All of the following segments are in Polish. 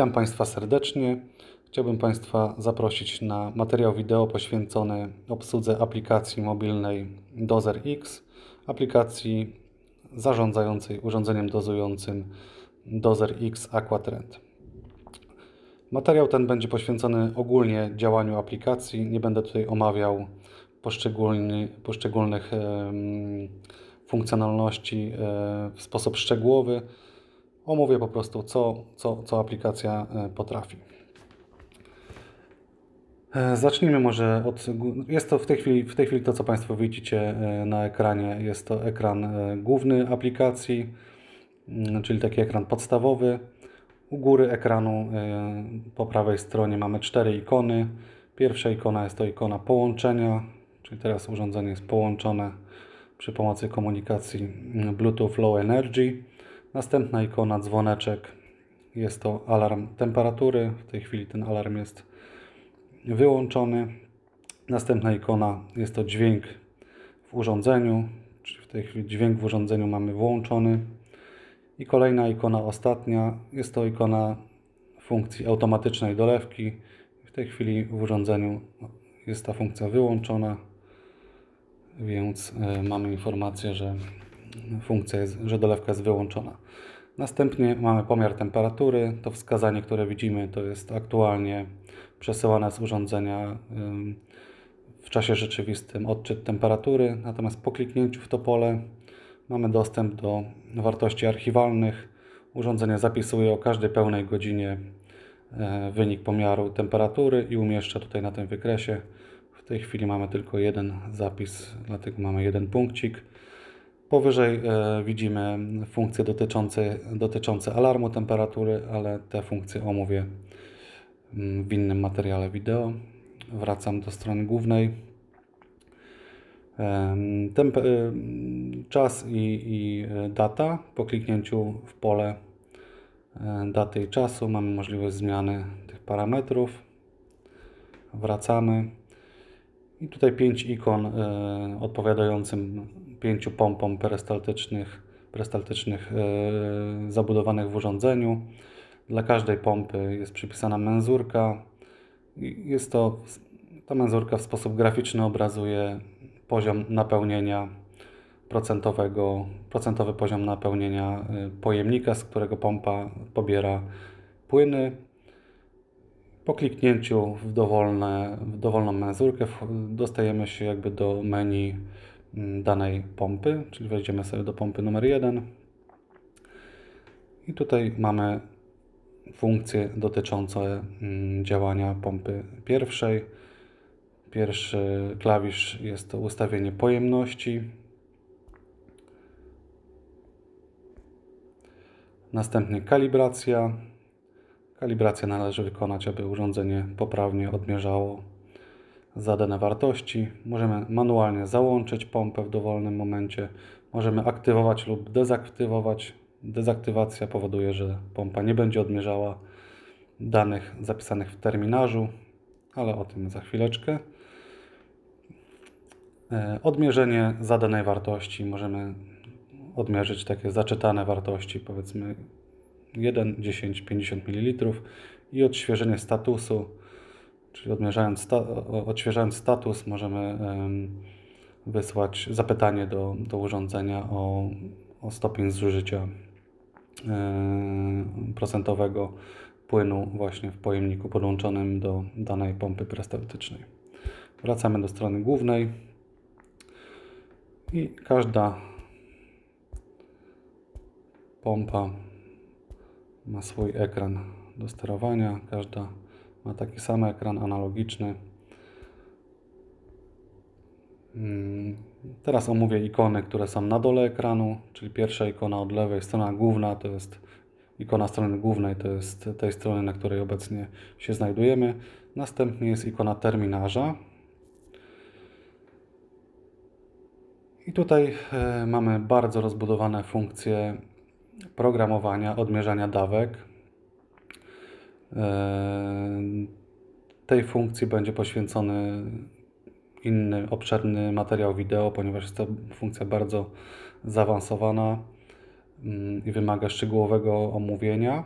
Witam Państwa serdecznie. Chciałbym Państwa zaprosić na materiał wideo poświęcony obsłudze aplikacji mobilnej Dozer X, aplikacji zarządzającej urządzeniem dozującym Dozer X Aquatrend. Materiał ten będzie poświęcony ogólnie działaniu aplikacji. Nie będę tutaj omawiał poszczególny, poszczególnych funkcjonalności e, w sposób szczegółowy. Omówię po prostu, co, co, co aplikacja e, potrafi. E, Zacznijmy może od. Jest to w tej chwili, w tej chwili to, co Państwo widzicie e, na ekranie. Jest to ekran główny aplikacji, mm, czyli taki ekran podstawowy. U góry ekranu po prawej stronie mamy cztery ikony. Pierwsza ikona jest to ikona połączenia, czyli teraz urządzenie jest połączone przy pomocy komunikacji mm, Bluetooth Low Energy. Następna ikona dzwoneczek jest to alarm temperatury. W tej chwili ten alarm jest wyłączony. Następna ikona jest to dźwięk w urządzeniu, czyli w tej chwili dźwięk w urządzeniu mamy włączony. I kolejna ikona, ostatnia, jest to ikona funkcji automatycznej dolewki. W tej chwili w urządzeniu jest ta funkcja wyłączona, więc e, mamy informację, że funkcja jest, że dolewka jest wyłączona. Następnie mamy pomiar temperatury. To wskazanie, które widzimy, to jest aktualnie przesyłane z urządzenia w czasie rzeczywistym odczyt temperatury. Natomiast po kliknięciu w to pole mamy dostęp do wartości archiwalnych. Urządzenie zapisuje o każdej pełnej godzinie e, wynik pomiaru temperatury i umieszcza tutaj na tym wykresie. W tej chwili mamy tylko jeden zapis, dlatego mamy jeden punkcik. Powyżej e, widzimy funkcje dotyczące, dotyczące alarmu temperatury, ale te funkcje omówię mm, w innym materiale wideo. Wracam do strony głównej. Em, Temp, em, czas i, i e, data. Po kliknięciu w pole e, daty i czasu mamy możliwość zmiany tych parametrów. Wracamy. I tutaj pięć ikon e, odpowiadającym pięciu pompom perystaltycznych, perystaltycznych e, zabudowanych w urządzeniu. Dla każdej pompy jest przypisana menzurka. Jest to, ta menzurka w sposób graficzny obrazuje poziom napełnienia procentowego, procentowy poziom napełnienia e, pojemnika, z którego pompa pobiera płyny. Po kliknięciu w, dowolne, w dowolną menzurkę dostajemy się jakby do menu danej pompy, czyli wejdziemy sobie do pompy numer 1 i tutaj mamy funkcje dotyczące mm, działania pompy pierwszej. Pierwszy klawisz jest to ustawienie pojemności. Następnie kalibracja. Kalibrację należy wykonać, aby urządzenie poprawnie odmierzało zadane wartości. Możemy manualnie załączyć pompę w dowolnym momencie. Możemy aktywować lub dezaktywować. Dezaktywacja powoduje, że pompa nie będzie odmierzała danych zapisanych w terminarzu, ale o tym za chwileczkę. E, Odmierzenie zadanej wartości możemy odmierzyć takie zaczytane wartości, powiedzmy 1, 10, 50 ml i odświeżenie statusu, czyli odmierzając sta, odświeżając status możemy em, wysłać zapytanie do, do urządzenia o, o stopień zużycia procentowego płynu właśnie w pojemniku podłączonym do danej pompy perystaltycznej. Wracamy do strony głównej i każda pompa ma swój ekran do sterowania. Każda ma taki sam ekran analogiczny. Mm, Teraz omówię ikony, które są na dole ekranu, czyli pierwsza ikona od lewej, strona główna to jest ikona strony głównej, to jest tej strony, na której obecnie się znajdujemy. Następnie jest ikona terminarza. I tutaj e, mamy bardzo rozbudowane funkcje programowania, odmierzania dawek. Tej funkcji będzie poświęcony inny obszerny materiał wideo, ponieważ jest to funkcja bardzo zaawansowana mm, i wymaga szczegółowego omówienia.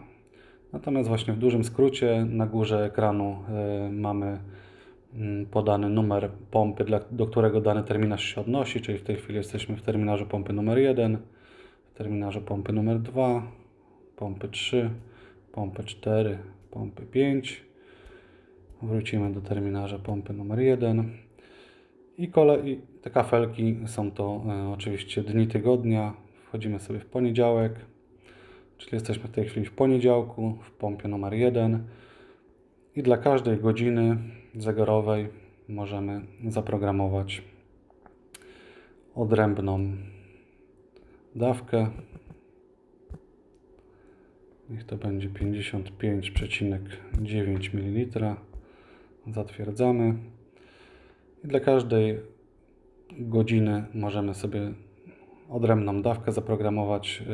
Natomiast właśnie w dużym skrócie na górze ekranu e, mamy mm, podany numer pompy, do którego dany terminarz się odnosi, czyli w tej chwili jesteśmy w terminarzu pompy numer 1, w terminarzu pompy numer 2, pompy 3, pompy 4, pompy 5. Wrócimy do terminarza pompy numer 1. I kolej, te kafelki są to e, oczywiście dni tygodnia. Wchodzimy sobie w poniedziałek, czyli jesteśmy w tej chwili w poniedziałku w pompie numer 1. I dla każdej godziny zegarowej możemy zaprogramować odrębną dawkę. Niech to będzie 55,9 ml. Zatwierdzamy. I dla każdej godziny możemy sobie odrębną dawkę zaprogramować. Y,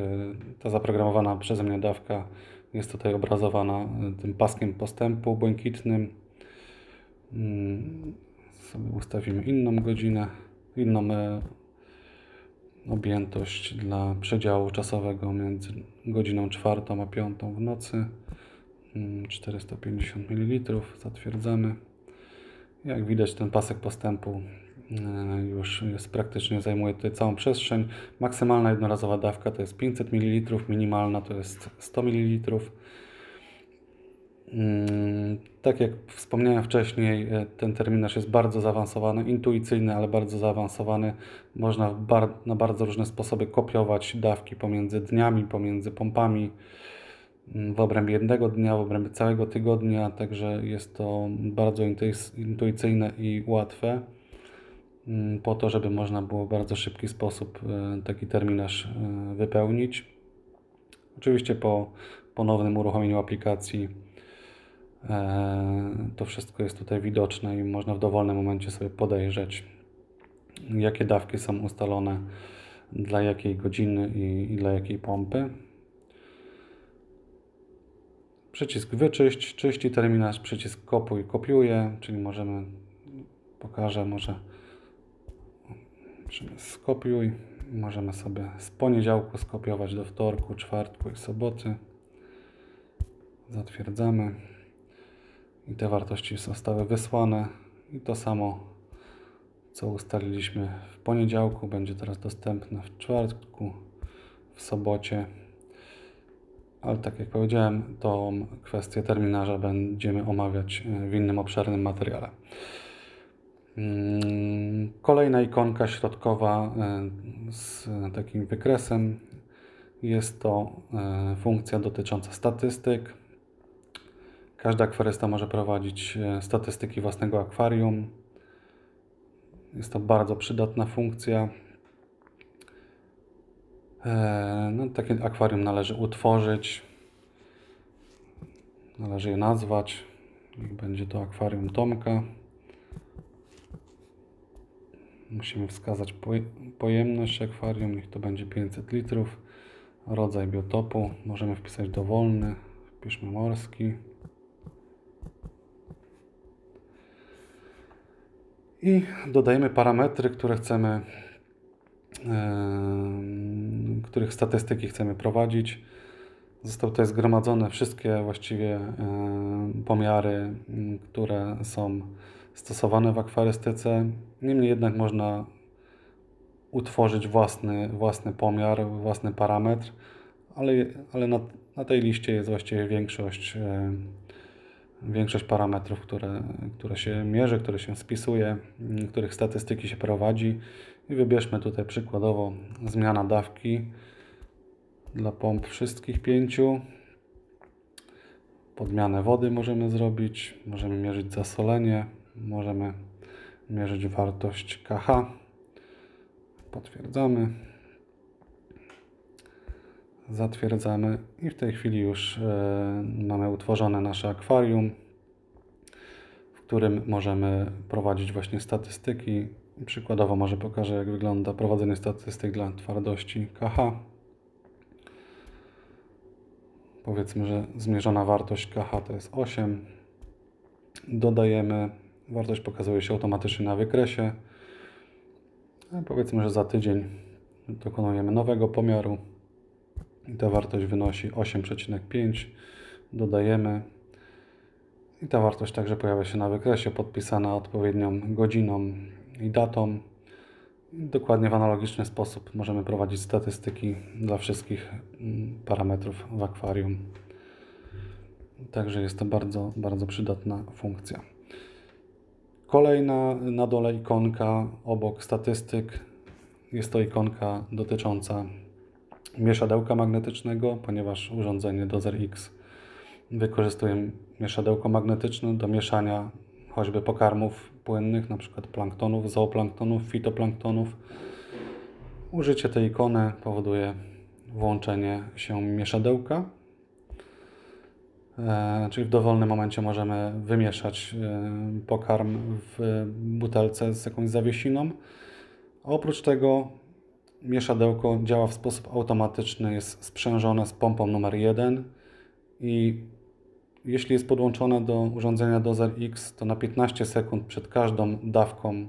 Ta zaprogramowana przeze mnie dawka jest tutaj obrazowana y, tym paskiem postępu błękitnym. Mm, Sobie ustawimy inną godzinę, inną e, objętość dla przedziału czasowego między godziną czwartą a piątą w nocy. Mm, 450 ml. Zatwierdzamy. Jak widać, ten pasek postępu e, już jest praktycznie zajmuje tutaj całą przestrzeń. Maksymalna jednorazowa dawka to jest 500 ml, minimalna to jest 100 ml. Mm, Tak jak wspomniałem wcześniej, e, ten terminarz jest bardzo zaawansowany, intuicyjny, ale bardzo zaawansowany. Można bar na bardzo różne sposoby kopiować dawki pomiędzy dniami, pomiędzy pompami mm, w obrębie jednego dnia, w obrębie całego tygodnia, także jest to bardzo intuicyjne i łatwe mm, po to, żeby można było w bardzo szybki sposób e, taki terminarz e, wypełnić. Oczywiście po ponownym uruchomieniu aplikacji to wszystko jest tutaj widoczne i można w dowolnym momencie sobie podejrzeć, jakie dawki są ustalone dla jakiej godziny i, dla jakiej pompy. Przycisk wyczyść, czyści terminarz, przycisk kopuj, kopiuje, czyli możemy, pokażę może, skopiuj, możemy sobie z poniedziałku skopiować do wtorku, czwartku i soboty. Zatwierdzamy i te wartości zostały wysłane i to samo co ustaliliśmy w poniedziałku będzie teraz dostępne w czwartku, w sobocie. Ale tak jak powiedziałem, tą kwestię terminarza będziemy omawiać e, w innym obszernym materiale. Mm, Kolejna ikonka środkowa e, z takim wykresem jest to e, funkcja dotycząca statystyk. Każda akwarysta może prowadzić e, statystyki własnego akwarium. Jest to bardzo przydatna funkcja. E, No, takie akwarium należy utworzyć. Należy je nazwać. Będzie to akwarium Tomka. Musimy wskazać poje- pojemność akwarium. Niech to będzie 500 litrów. Rodzaj biotopu. Możemy wpisać dowolny. Wpiszmy morski. I dodajemy parametry, które chcemy, em, których statystyki chcemy prowadzić. Zostały tutaj zgromadzone wszystkie właściwie em, pomiary, m, które są stosowane w akwarystyce. Niemniej jednak można utworzyć własny, własny pomiar, własny parametr, ale, ale na, na tej liście jest właściwie większość em, większość parametrów, które, które się mierzy, które się spisuje, których statystyki się prowadzi. I wybierzmy tutaj przykładowo zmiana dawki dla pomp wszystkich pięciu. Podmianę wody możemy zrobić, możemy mierzyć zasolenie, możemy mierzyć wartość KH. Potwierdzamy. Zatwierdzamy i w tej chwili już e, mamy utworzone nasze akwarium, w którym możemy prowadzić właśnie statystyki. Przykładowo może pokażę jak wygląda prowadzenie statystyk dla twardości KH. Powiedzmy, że zmierzona wartość KH to jest 8. Dodajemy, wartość pokazuje się automatycznie na wykresie. A Powiedzmy, że za tydzień dokonujemy nowego pomiaru. I ta wartość wynosi 8,5. dodajemy. I ta wartość także pojawia się na wykresie, podpisana odpowiednią godziną i datą. Dokładnie w analogiczny sposób możemy prowadzić statystyki dla wszystkich mm, parametrów w akwarium. Także jest to bardzo, bardzo przydatna funkcja. Kolejna na dole ikonka obok statystyk jest to ikonka dotycząca mieszadełka magnetycznego, ponieważ urządzenie Dozer X wykorzystuje mieszadełko magnetyczne do mieszania choćby pokarmów płynnych, np. planktonów, zooplanktonów, fitoplanktonów. Użycie tej ikony powoduje włączenie się mieszadełka, E, czyli w dowolnym momencie możemy wymieszać e, pokarm w butelce z jakąś zawiesiną. Oprócz tego mieszadełko działa w sposób automatyczny, jest sprzężone z pompą numer 1 i jeśli jest podłączone do urządzenia Dozer X, to na 15 sekund przed każdą dawką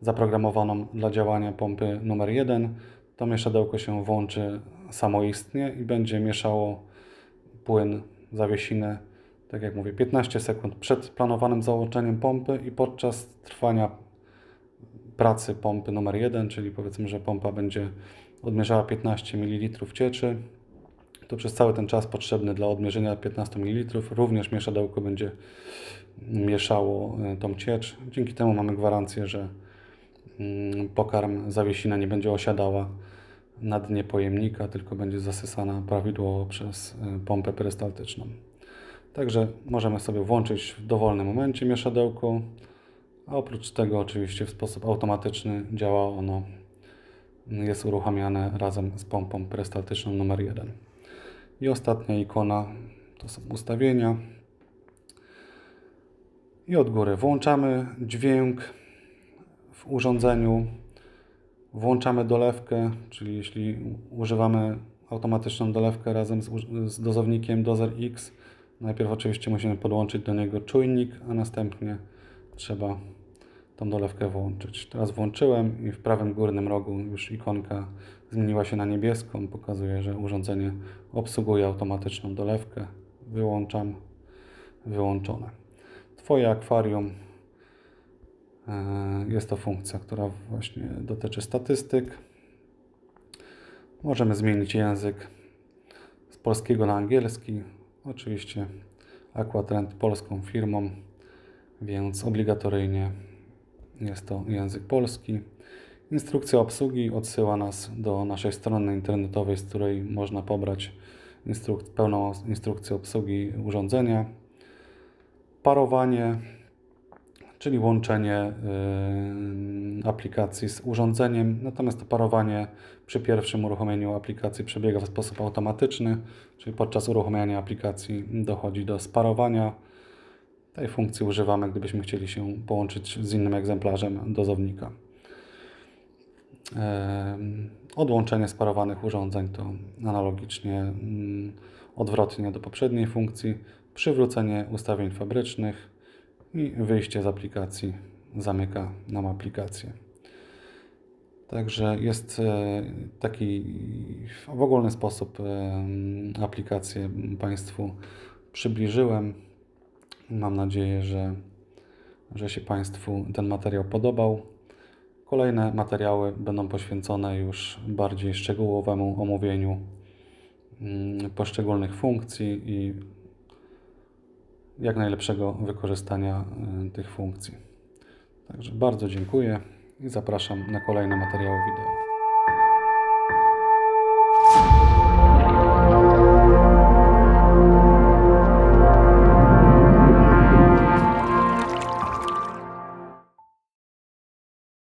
zaprogramowaną dla działania pompy numer 1, to mieszadełko się włączy samoistnie i będzie mieszało płyn zawiesinę, tak jak mówię, 15 sekund przed planowanym załączeniem pompy i podczas trwania pracy pompy numer 1, czyli powiedzmy, że pompa będzie odmierzała 15 ml cieczy, to przez cały ten czas potrzebny dla odmierzenia 15 ml również mieszadełko będzie mieszało e, tą ciecz. Dzięki temu mamy gwarancję, że mm, pokarm zawiesina nie będzie osiadała na dnie pojemnika, tylko będzie zasysana prawidłowo przez y, pompę perystaltyczną. Także możemy sobie włączyć w dowolnym momencie mieszadełko, a oprócz tego oczywiście w sposób automatyczny działa ono, jest uruchamiane razem z pompą perystaltyczną numer 1. I ostatnia ikona to są ustawienia. I od góry włączamy dźwięk w urządzeniu Włączamy dolewkę, czyli jeśli używamy automatyczną dolewkę razem z, z dozownikiem Dozer X, najpierw oczywiście musimy podłączyć do niego czujnik, a następnie trzeba tą dolewkę włączyć. Teraz włączyłem i w prawym górnym rogu już ikonka zmieniła się na niebieską. Pokazuje, że urządzenie obsługuje automatyczną dolewkę. Wyłączam, wyłączone. Twoje akwarium E, jest to funkcja, która właśnie dotyczy statystyk. Możemy zmienić język z polskiego na angielski. Oczywiście Aquatrend polską firmą, więc obligatoryjnie jest to język polski. Instrukcja obsługi odsyła nas do naszej strony internetowej, z której można pobrać instruk pełną instrukcję obsługi urządzenia. Parowanie czyli łączenie y, aplikacji z urządzeniem. Natomiast to parowanie przy pierwszym uruchomieniu aplikacji przebiega w sposób automatyczny, czyli podczas uruchomienia aplikacji dochodzi do sparowania. Tej funkcji używamy, gdybyśmy chcieli się połączyć z innym egzemplarzem dozownika. Odłączenie sparowanych urządzeń to analogicznie mm, odwrotnie do poprzedniej funkcji. Przywrócenie ustawień fabrycznych i wyjście z aplikacji zamyka nam aplikację. Także jest e, taki w ogólny sposób aplikację Państwu przybliżyłem. Mam nadzieję, że, że się Państwu ten materiał podobał. Kolejne materiały będą poświęcone już bardziej szczegółowemu omówieniu mm, poszczególnych funkcji i jak najlepszego wykorzystania y, tych funkcji. Także bardzo dziękuję i zapraszam na kolejne materiały wideo.